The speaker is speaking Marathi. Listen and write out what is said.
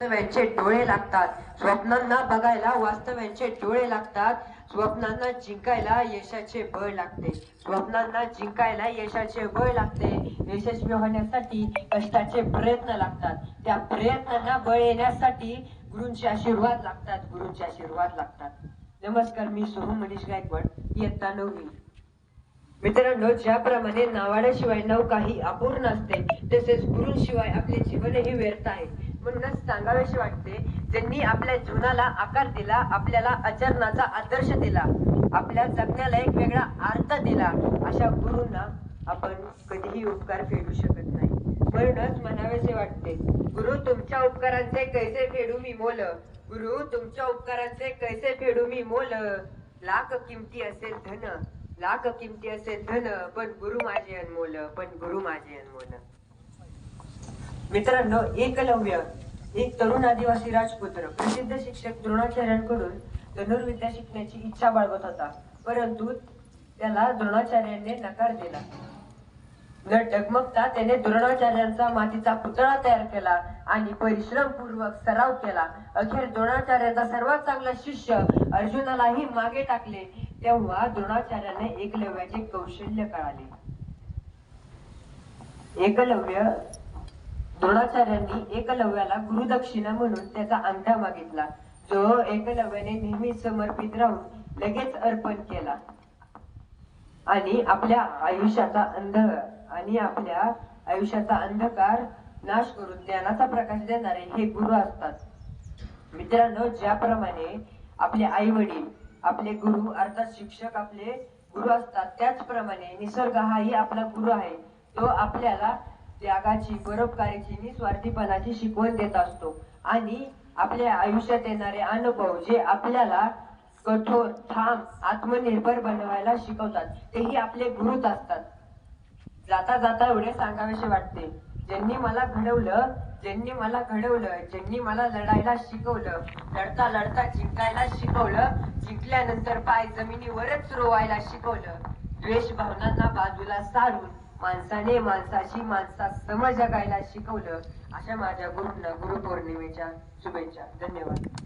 वास्तव्यांचे डोळे लागतात. स्वप्नांना बघायला वास्तव्यांचे डोळे लागतात. स्वप्नांना जिंकायला यशाचे बळ लागते. स्वप्नांना जिंकायला यशाचे बळ लागते. यशस्वी होण्यासाठी कष्टाचे प्रयत्न लागतात. त्या प्रयत्नांना बळ येण्यासाठी गुरूंचे आशीर्वाद लागतात. गुरूंचे आशीर्वाद लागतात. नमस्कार मी सोहम मनीष गायकवाड. इयत्ता नववी. मित्रांनो ज्याप्रमाणे नावाड्याशिवाय नव काही अपूर्ण असते तसेच गुरूंशिवाय आपले जीवनही व्यर्थ आहे. म्हणूनच सांगावेशी वाटते ज्यांनी आपल्या जीवनाला आकार दिला आपल्याला आचरणाचा आदर्श दिला आपल्या जगण्याला एक वेगळा अर्थ दिला अशा गुरूंना आपण कधीही उपकार फेडू शकत नाही. म्हणूनच म्हणावेसे वाटते गुरु तुमच्या उपकारांचे कैसे फेडू मी मोल? गुरु तुमच्या उपकारांचे कैसे फेडू मी मोल? लाख किमती असेल धन लाख किमती असेल धन पण गुरु माझे अनमोल पण गुरु माझे अनमोल. मित्रांनो एकलव्य एक तरुण आदिवासी राजपुत्र प्रसिद्ध शिक्षक द्रोणाचार्यांकडून धनुर्विद्या शिकण्याची इच्छा बाळगत होता. परंतु त्याला द्रोणाचार्यांनी नकार दिला. न डगमगता त्याने द्रोणाचार्यांचा मातीचा पुतळा तयार केला आणि परिश्रमपूर्वक सराव केला. अखेर द्रोणाचार्याचा सर्वात चांगला शिष्य अर्जुनालाही मागे टाकले तेव्हा द्रोणाचार्याने एकलव्याचे कौशल्य कळाले. एकलव्य द्रोणाचार्यांनी एकलव्याला गुरुदक्षिणा म्हणून त्याचा अंगठा मागितला. जो एकलव्याने नेहमी समर्पित राहून लगेच अर्पण केला. आणि आपल्या आयुष्याचा अंध आणि आपल्या आयुष्याचा अंधकार नाश करून ज्ञानाचा प्रकाश देणारे हे गुरु असतात. मित्रांनो ज्याप्रमाणे आपले आई वडील आपले गुरु अर्थात शिक्षक आपले गुरु असतात त्याचप्रमाणे निसर्ग हाही आपला गुरु आहे. तो आपल्याला त्यागाची परोपकाराची निस्वार्थीपणाची शिकवण देत असतो. आणि आपल्या आयुष्यात येणारे अनुभव जे आपल्याला कठोर ठाम आत्मनिर्भर बनवायला शिकवतात तेही आपले गुरुच असतात. जाता जाता एवढे सांगावेसे वाटते. ज्यांनी मला घडवलं ज्यांनी मला घडवलं ज्यांनी मला लढायला शिकवलं लढता लढता जिंकायला शिकवलं जिंकल्यानंतर पाय जमिनीवरच रोवायला शिकवलं. द्वेष भावनांना बाजूला सारून माणसाने माणसाशी माणसा समज जगायला शिकवलं अशा माझ्या गुरूंना गुरुपौर्णिमेच्या शुभेच्छा. धन्यवाद.